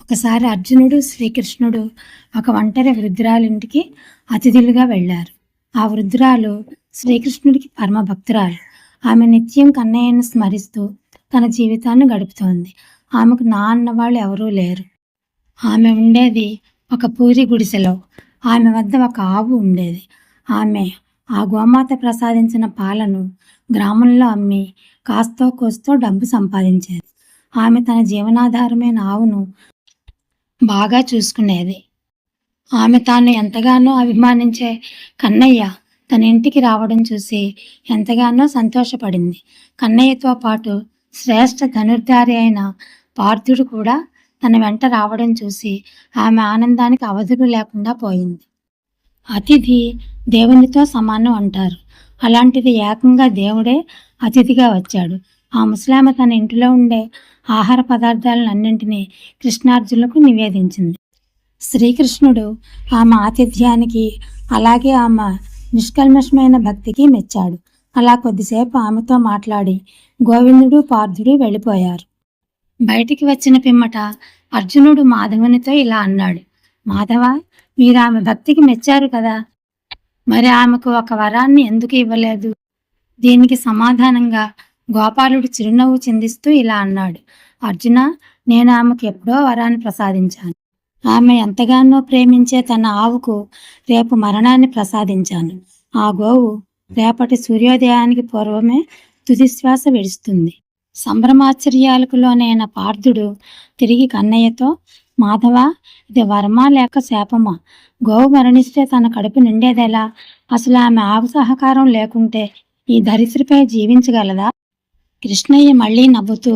ఒకసారి అర్జునుడు శ్రీకృష్ణుడు ఒక ఒంటరి వృద్ధురాలింటికి అతిథులుగా వెళ్ళారు. ఆ వృద్ధురాలు శ్రీకృష్ణుడికి పరమ భక్తురాలు ఆమె నిత్యం కన్నయ్యను స్మరిస్తూ తన జీవితాన్ని గడుపుతోంది. ఆమెకు నా అన్నవాళ్ళు ఎవరూ లేరు. ఆమె ఉండేది ఒక పూరి గుడిసెలో. ఆమె వద్ద ఒక ఆవు ఉండేది. ఆమె ఆ గోమాత ప్రసాదించిన పాలను గ్రామంలో అమ్మి కాస్తో కోస్తో డబ్బు సంపాదించేది. ఆమె తన జీవనాధారమైన ఆవును బాగా చూసుకునేది. ఆమె తాను ఎంతగానో అభిమానించే కన్నయ్య తన ఇంటికి రావడం చూసి ఎంతగానో సంతోషపడింది. కన్నయ్యతో పాటు శ్రేష్ఠ ధనుర్ధారి అయిన పార్థుడు కూడా తన వెంట రావడం చూసి ఆమె ఆనందానికి అవధులు లేకుండా పోయింది. అతిథి దేవునితో సమానం అంటారు. అలాంటిది ఏకంగా దేవుడే అతిథిగా వచ్చాడు. ఆ ముసలామ తన ఇంటిలో ఉండే ఆహార పదార్థాలన్నింటినీ కృష్ణార్జునులకు నివేదించింది. శ్రీకృష్ణుడు ఆమె ఆతిథ్యానికి అలాగే ఆమె నిష్కల్మషమైన భక్తికి మెచ్చాడు. అలా కొద్దిసేపు ఆమెతో మాట్లాడి గోవిందుడు పార్థుడు వెళ్ళిపోయారు. బయటికి వచ్చిన పిమ్మట అర్జునుడు మాధవునితో ఇలా అన్నాడు మాధవ మీరు ఆమె భక్తికి మెచ్చారు కదా. మరి ఆమెకు ఒక వరాన్ని ఎందుకు ఇవ్వలేదు? దీనికి సమాధానంగా గోపాలుడు చిరునవ్వు చిందిస్తూ ఇలా అన్నాడు అర్జున నేను ఆమెకు ఎప్పుడో వరాన్ని ప్రసాదించాను. ఆమె ఎంతగానో ప్రేమించే తన ఆవుకు రేపు మరణాన్ని ప్రసాదించాను. ఆ గోవు రేపటి సూర్యోదయానికి పూర్వమే తుదిశ్వాస విడుస్తుంది. సంభ్రమాశ్చర్యాలకు లోనైన పార్థుడు తిరిగి కన్నయ్యతో మాధవ ఇది వర్మ లేక శాపమా? గోవు మరణిస్తే తన కడుపు నిండేదెలా? అసలు ఆమె ఆవు సహకారం లేకుంటే ఈ ధరిత్రిపై జీవించగలదా? కృష్ణయ్య మళ్ళీ నవ్వుతూ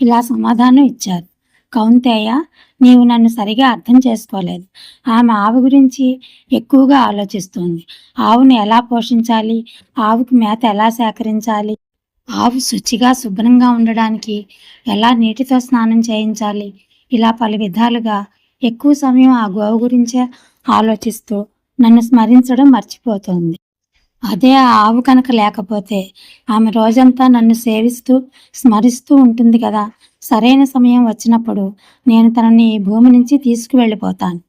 ఇలా సమాధానం ఇచ్చారు. కౌంతేయ నీవు నన్ను సరిగా అర్థం చేసుకోలేదు. ఆమె ఆవు గురించి ఎక్కువగా ఆలోచిస్తుంది. ఆవును ఎలా పోషించాలి? ఆవుకు మేత ఎలా సేకరించాలి? ఆవు శుచిగా శుభ్రంగా ఉండడానికి ఎలా నీటితో స్నానం చేయించాలి? ఇలా పలు విధాలుగా ఎక్కువ సమయం ఆ గోవు గురించే ఆలోచిస్తూ నన్ను స్మరించడం మర్చిపోతోంది. అదే ఆ ఆవు కనుక లేకపోతే ఆమె రోజంతా నన్ను సేవిస్తూ స్మరిస్తూ ఉంటుంది కదా. సరైన సమయం వచ్చినప్పుడు నేను తనని ఈ భూమి నుంచి తీసుకువెళ్ళిపోతాను.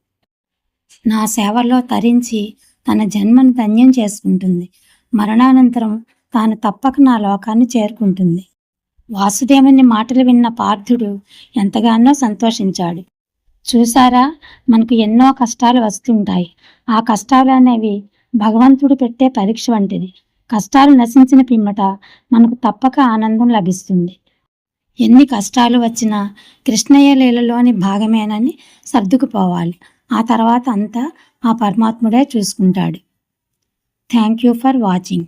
నా సేవల్లో తరించి తన జన్మను ధన్యం చేసుకుంటుంది. మరణానంతరం తాను తప్పక నా లోకాన్ని చేరుకుంటుంది. వాసుదేవుని మాటలు విన్న పార్థుడు ఎంతగానో సంతోషించాడు. చూసారా? మనకు ఎన్నో కష్టాలు వస్తుంటాయి. ఆ కష్టాలు అనేవి భగవంతుడు పెట్టే పరీక్ష వంటిది. కష్టాలు నశించిన పిమ్మట మనకు తప్పక ఆనందం లభిస్తుంది. ఎన్ని కష్టాలు వచ్చినా కృష్ణయ్య లీలలోని భాగమేనని సర్దుకుపోవాలి. ఆ తర్వాత అంతా ఆ పరమాత్ముడే చూసుకుంటాడు. Thank you for watching.